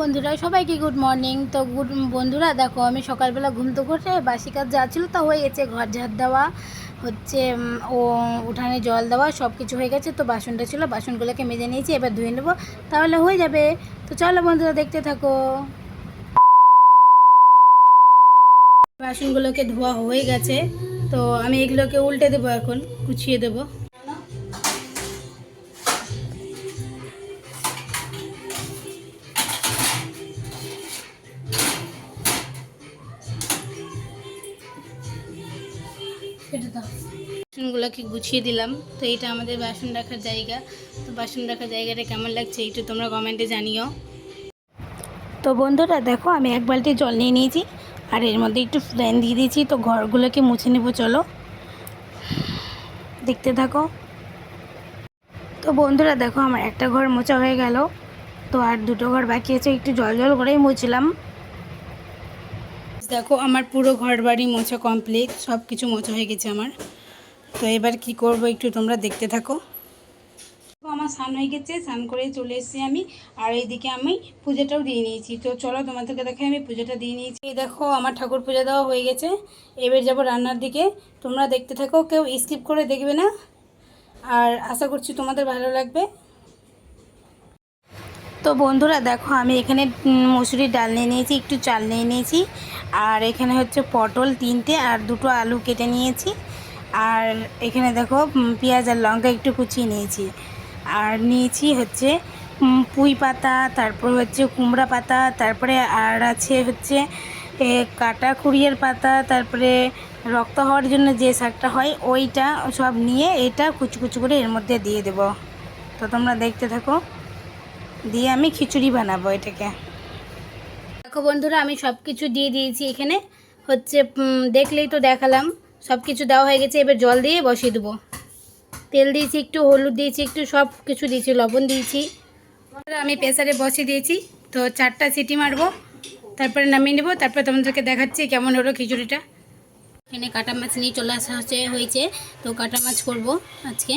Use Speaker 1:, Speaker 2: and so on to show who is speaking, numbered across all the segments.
Speaker 1: বন্ধুরা, সবাইকে good morning তো গুড বন্ধুরা, দেখো, আমি সকালবেলা ঘুম তো করে বাসি কাজ যা ছিল তা হয়ে গেছে, ঘর ঝাড় দেওয়া, হচ্ছে ও, উঠানে জল দেওয়া সব কিছু হয়ে গেছে, তো বাসনটা ছিল, বাসনগুলোকে মেজে নিয়েছি, এবার ধুয়ে নেব, তাহলে হয়ে যাবে। তো চলো বন্ধুরা, দেখতে থাকো। বাসনগুলোকে ধোয়া হয়ে গেছে, তো আমি এগুলোকে উল্টে দেবো এখন গুছিয়ে দেবো। কেটে দাও। বাসনগুলোকে গুছিয়ে দিলাম। তো এটা আমাদের বাসন রাখার জায়গা। তো বাসন রাখার জায়গাটা কেমন লাগছে একটু তোমরা কমেন্টে জানিও। তো বন্ধুরা, দেখো আমি এক বালতি জল নিয়ে নিয়েছি। আর এর মধ্যে একটু ফ্যান দিয়ে দিয়েছি। তো ঘরগুলোকে মুছে নেব, চলো। দেখতে থাকো। তো বন্ধুরা, দেখো আমার একটা ঘর মোছা হয়ে গেল। তো আর দুটো ঘর বাকি আছে। একটু জল জল করেই মুছলাম। দেখো, আমার পুরো ঘর বাড়ি মোছা কমপ্লিট সব কিছু মোছা হয়ে গেছে আমার। তো এবার কি করব একটু তোমরা দেখতে থাকো। আমার স্নান হয়ে গেছে, স্নান করে চলে এসেছি আমি, আর এইদিকে আমি পুজোটাও দিয়ে নিয়েছি। তো চলো তোমাদেরকে দেখে আমি পুজোটা দিয়ে নিয়েছি। এই দেখো, আমার ঠাকুর পূজা দেওয়া হয়ে গেছে। এবার যাব রান্নার দিকে। তোমরা দেখতে থাকো, কেউ স্কিপ করে দেখবে না। আর আশা করছি তোমাদের ভালো লাগবে। তো বন্ধুরা দেখো, আমি এখানে মসুরির ডাল নিয়ে নিয়েছি, একটু চাল নিয়ে নিয়েছি। আর এখানে হচ্ছে পটল তিনটে আর দুটো আলু কেটে নিয়েছি। আর এখানে দেখো পেঁয়াজ আর লঙ্কা একটু কুচিয়ে নিয়েছি। আর নিয়েছি হচ্ছে পুঁই পাতা, তারপর হচ্ছে কুমড়া পাতা, তারপরে আর আছে হচ্ছে কাটা কুড়িয়ের পাতা, তারপরে রক্ত হওয়ার জন্য যে শাকটা হয়, ওইটা সব নিয়ে এটা কুচু কুচু করে এর মধ্যে দিয়ে দেবো। তো তোমরা দেখতে থাকো। দিয়ে আমি খিচুড়ি বানাবো এটাকে। দেখো বন্ধুরা, আমি সব কিছু দিয়ে দিয়েছি এখানে। হচ্ছে দেখলেই তো দেখালাম। সব কিছু দেওয়া হয়ে গেছে, এবার জল দিয়ে বসিয়ে দেবো। তেল দিয়েছি, একটু হলুদ দিয়েছি, একটু সব কিছু দিয়েছি, লবণ দিয়েছি। আমি প্রেসারে বসিয়ে দিয়েছি। তো চারটা সিটি মারবো, তারপরে নামিয়ে নেব, তারপরে তোমাদেরকে দেখাচ্ছি কেমন হলো খিচুড়িটা। এখানে কাটা মাছ নিয়ে চলে আসা হচ্ছে, হয়েছে। তো কাটা মাছ করব আজকে।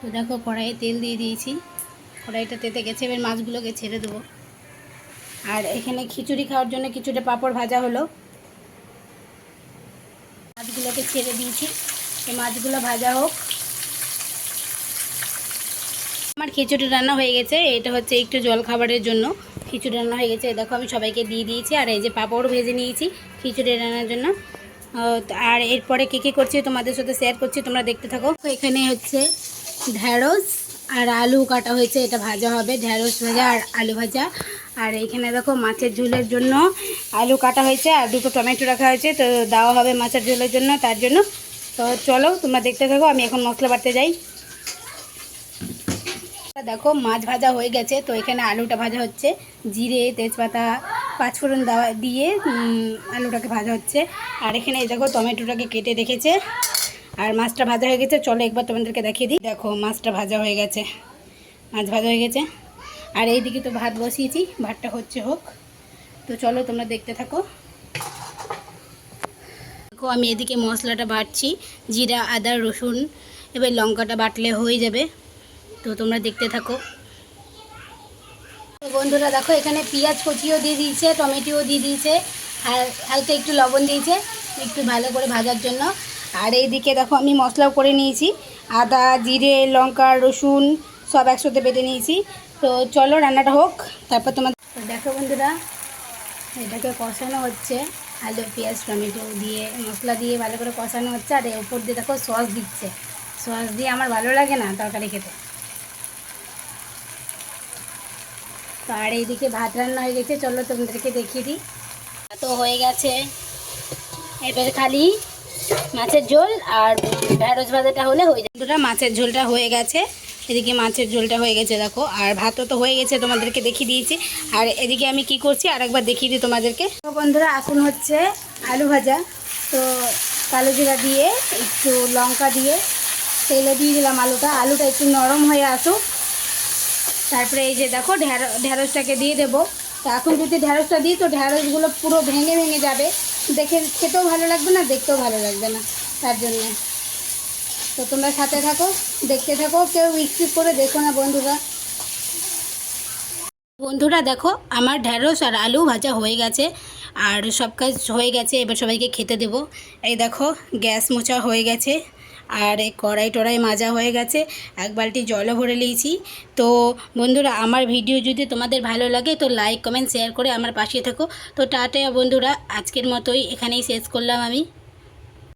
Speaker 1: তো দেখো, কড়াইয়ে তেল দিয়ে দিয়েছি। কড়াইটা তেতে গেছে, এবার মাছগুলোকে ছেড়ে দেবো। আর এখানে খিচুড়ি খাওয়ার জন্য কিছুটা পাঁপড় ভাজা হলো। মাছগুলোকে ছেড়ে দিয়েছি। এই মাছগুলো ভাজা হোক। আমার খিচুড়ি রান্না হয়ে গেছে। এটা হচ্ছে একটু জল খাবারের জন্য খিচুড়ি রান্না হয়ে গেছে। দেখো, আমি সবাইকে দিয়ে দিয়েছি। আর এই যে পাঁপড় ভেজে নিয়েছি খিচুড়ি রান্নার জন্য। আর এরপরে কী কী করছি তোমাদের সাথে শেয়ার করছি, তোমরা দেখতে থাকো। এখানে হচ্ছে ঢ্যাঁড়স আর আলু কাটা হয়েছে, এটা ভাজা হবে ঢ্যাঁড়স ভাজা আর আলু ভাজা। আর এইখানে দেখো মাছের ঝোলের জন্য আলু কাটা হয়েছে, আর দুটো টমেটো রাখা হয়েছে, তো দেওয়া হবে মাছের ঝোলের জন্য, তার জন্য। তো চলো, তোমরা দেখতে থাকো, আমি এখন মশলা বাড়তে যাই। দেখো, মাছ ভাজা হয়ে গেছে, তো এখানে আলুটা ভাজা হচ্ছে। জিরে, তেজপাতা, পাঁচফোড়ন দেওয়া, দিয়ে আলুটাকে ভাজা হচ্ছে। আর এখানে দেখো, টমেটোটাকে কেটে রেখেছে। আর মাছটা ভাজা হয়ে গেছে, চলো একবার তোমাদেরকে দেখিয়ে দিই। দেখো, মাছটা ভাজা হয়ে গেছে। মাছ ভাজা হয়ে গেছে। আর এইদিকে তো ভাত বসিয়েছি, ভাতটা হচ্ছে হোক। তো চলো তোমরা দেখতে থাকো। দেখো, আমি এদিকে মশলাটা বাটছি, জিরা, আদা, রসুন, এবার লঙ্কাটা বাটলে হয়ে যাবে। তো তোমরা দেখতে থাকো। বন্ধুরা, দেখো, এখানে পেঁয়াজ কচিও দিয়ে দিয়েছে, টমেটোও দিয়ে দিয়েছে, আর হালকা একটু লবণ দিয়েছে, একটু ভালো করে ভাজার জন্য। আর এইদিকে দেখো আমি মশলাও করে নিয়েছি। আদা, জিরে, লঙ্কা, রসুন সব একসাথে বেটে নিয়েছি। তো চলো রান্নাটা হোক, তারপর তোমার দেখো বন্ধুরা, এটাকে কষানো হচ্ছে। আলু, পেঁয়াজ, টমেটো দিয়ে, মশলা দিয়ে ভালো করে কষানো হচ্ছে। আর উপর দিয়ে দেখো সস দিচ্ছে। সস দিয়ে আমার ভালো লাগে না তরকারি খেতে। তো আর এইদিকে ভাত রান্না হয়ে গেছে। চলো তোমাদেরকে দেখিয়ে দিই। তো হয়ে গেছে। এবার খালি মাছের ঝোল আর ঢ্যাঁড়স ভাজাটা হলে হয়ে যায়। দুটা মাছের ঝোলটা হয়ে গেছে। এদিকে মাছের ঝোলটা হয়ে গেছে, দেখো। আর ভাতও তো হয়ে গেছে, তোমাদেরকে দেখিয়ে দিয়েছি। আর এদিকে আমি কি করছি আর একবার দেখিয়ে দিই তোমাদেরকে। বন্ধুরা, এখন হচ্ছে আলু ভাজা। তো কালো জিরা দিয়ে, একটু লঙ্কা দিয়ে, তেলে দিয়ে দিলাম আলুটা। আলুটা একটু নরম হয়ে আসুক। তারপরে এই যে দেখো ঢ্যাঁড় ঢ্যাঁড়সটাকে দিয়ে দেবো। তো এখন যদি ঢ্যাঁড়সটা দিই, তো ঢ্যাঁড়সগুলো পুরো ভেঙে ভেঙে যাবে। দেখে খেতেও ভালো লাগবে না, দেখতেও ভালো লাগবে না, তার জন্যে। তো তোমরা সাথে থাকো, দেখতে থাকো, কেউ স্কিপ করে দেখো না বন্ধুরা। বন্ধুরা দেখো, আমার ঢ্যাঁড়স আর আলু ভাজা হয়ে গেছে, আর সব কাজ হয়ে গেছে, এবার সবাইকে খেতে দেবো। এই দেখো, গ্যাস মোচা হয়ে গেছে। আর কড়াই টড়াই মাজা হয়ে গেছে। এক বালতি জলও ভরে নিয়েছি। তো বন্ধুরা, আমার ভিডিও যদি তোমাদের ভালো লাগে তো লাইক কমেন্ট শেয়ার করে আমার পাশে থাকো। তো টাটা বন্ধুরা, আজকের মতোই এখানেই শেষ করলাম আমি।